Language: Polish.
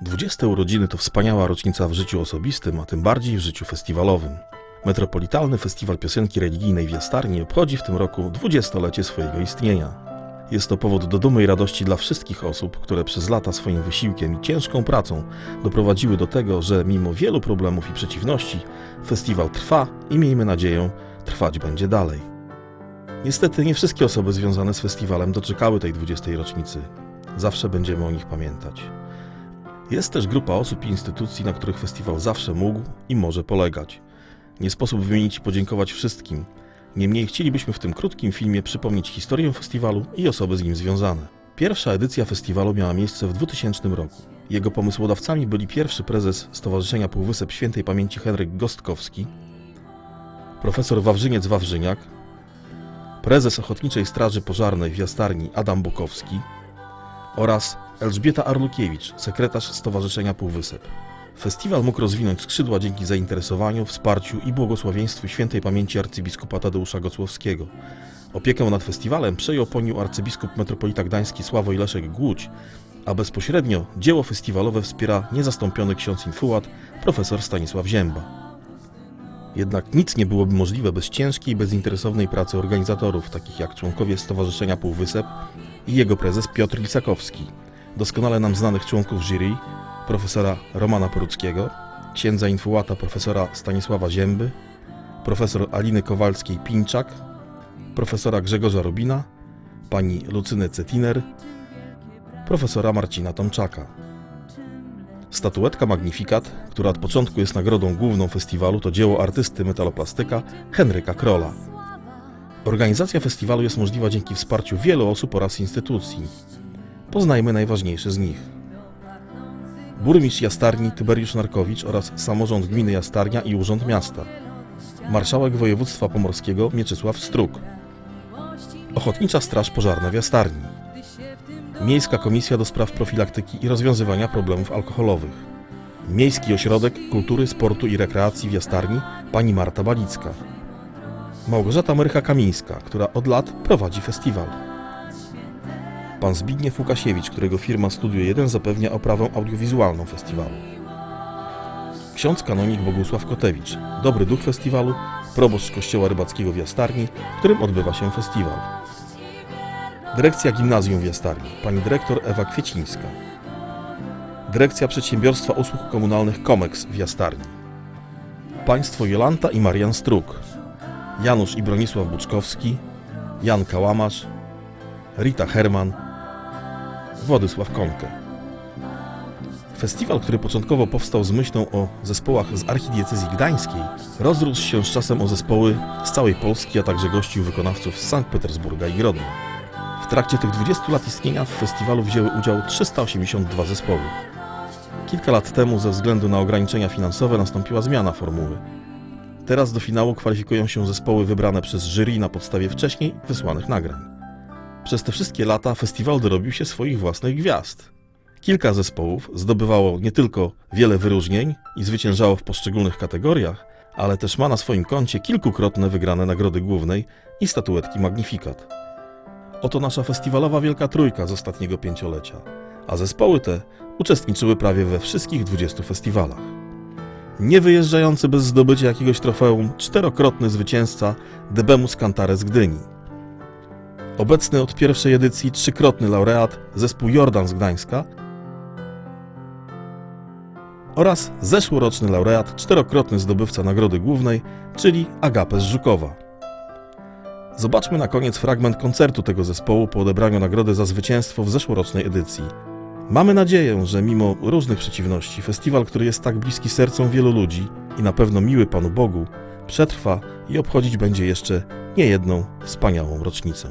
20 urodziny to wspaniała rocznica w życiu osobistym, a tym bardziej w życiu festiwalowym. Metropolitalny Festiwal Piosenki Religijnej w Jastarni obchodzi w tym roku 20-lecie swojego istnienia. Jest to powód do dumy i radości dla wszystkich osób, które przez lata swoim wysiłkiem i ciężką pracą doprowadziły do tego, że mimo wielu problemów i przeciwności, festiwal trwa i miejmy nadzieję, trwać będzie dalej. Niestety nie wszystkie osoby związane z festiwalem doczekały tej 20. rocznicy. Zawsze będziemy o nich pamiętać. Jest też grupa osób i instytucji, na których festiwal zawsze mógł i może polegać. Nie sposób wymienić i podziękować wszystkim. Niemniej chcielibyśmy w tym krótkim filmie przypomnieć historię festiwalu i osoby z nim związane. Pierwsza edycja festiwalu miała miejsce w 2000 roku. Jego pomysłodawcami byli pierwszy prezes Stowarzyszenia Półwysep Świętej Pamięci Henryk Gostkowski, profesor Wawrzyniec Wawrzyniak, prezes Ochotniczej Straży Pożarnej w Jastarni Adam Bukowski oraz Elżbieta Arlukiewicz, sekretarz Stowarzyszenia Półwysep. Festiwal mógł rozwinąć skrzydła dzięki zainteresowaniu, wsparciu i błogosławieństwu świętej pamięci arcybiskupa Tadeusza Gocłowskiego. Opiekę nad festiwalem przejął po nim arcybiskup metropolita gdański Sławoj Leszek Głódź, a bezpośrednio dzieło festiwalowe wspiera niezastąpiony ksiądz infułat profesor Stanisław Zięba. Jednak nic nie byłoby możliwe bez ciężkiej bezinteresownej pracy organizatorów, takich jak członkowie Stowarzyszenia Półwysep i jego prezes Piotr Lisakowski, doskonale nam znanych członków jury, profesora Romana Poruckiego, księdza infułata profesora Stanisława Zięby, profesor Aliny Kowalskiej-Pińczak, profesora Grzegorza Robina, pani Lucyny Cetiner, profesora Marcina Tomczaka. Statuetka Magnifikat, która od początku jest nagrodą główną festiwalu, to dzieło artysty metaloplastyka Henryka Krola. Organizacja festiwalu jest możliwa dzięki wsparciu wielu osób oraz instytucji. Poznajmy najważniejsze z nich. Burmistrz Jastarni Tyberiusz Narkowicz oraz samorząd gminy Jastarnia i Urząd Miasta. Marszałek województwa pomorskiego Mieczysław Struk. Ochotnicza Straż Pożarna w Jastarni. Miejska Komisja do Spraw Profilaktyki i Rozwiązywania Problemów Alkoholowych. Miejski Ośrodek Kultury, Sportu i Rekreacji w Jastarni pani Marta Balicka. Małgorzata Myrcha-Kamińska, która od lat prowadzi festiwal. Pan Zbigniew Łukasiewicz, którego firma Studio 1 zapewnia oprawę audiowizualną festiwalu. Ksiądz kanonik Bogusław Kotewicz, dobry duch festiwalu, proboszcz Kościoła Rybackiego w Jastarni, w którym odbywa się festiwal. Dyrekcja Gimnazjum w Jastarni, pani dyrektor Ewa Kwiecińska. Dyrekcja Przedsiębiorstwa Usług Komunalnych Komex w Jastarni. Państwo Jolanta i Marian Struk. Janusz i Bronisław Buczkowski. Jan Kałamarz. Rita Herman. Władysław Konkę. Festiwal, który początkowo powstał z myślą o zespołach z archidiecezji gdańskiej, rozrósł się z czasem o zespoły z całej Polski, a także gościł wykonawców z Sankt Petersburga i Grodna. W trakcie tych 20 lat istnienia w festiwalu wzięły udział 382 zespoły. Kilka lat temu ze względu na ograniczenia finansowe nastąpiła zmiana formuły. Teraz do finału kwalifikują się zespoły wybrane przez jury na podstawie wcześniej wysłanych nagrań. Przez te wszystkie lata festiwal dorobił się swoich własnych gwiazd. Kilka zespołów zdobywało nie tylko wiele wyróżnień i zwyciężało w poszczególnych kategoriach, ale też ma na swoim koncie kilkukrotne wygrane nagrody głównej i statuetki Magnifikat. Oto nasza festiwalowa Wielka Trójka z ostatniego pięciolecia, a zespoły te uczestniczyły prawie we wszystkich 20 festiwalach. Nie wyjeżdżający bez zdobycia jakiegoś trofeum, czterokrotny zwycięzca Debemus Cantare z Gdyni. Obecny od pierwszej edycji trzykrotny laureat zespół Jordan z Gdańska oraz zeszłoroczny laureat, czterokrotny zdobywca nagrody głównej, czyli Agape z Żukowa. Zobaczmy na koniec fragment koncertu tego zespołu po odebraniu nagrody za zwycięstwo w zeszłorocznej edycji. Mamy nadzieję, że mimo różnych przeciwności, festiwal, który jest tak bliski sercom wielu ludzi i na pewno miły Panu Bogu, przetrwa i obchodzić będzie jeszcze niejedną wspaniałą rocznicę.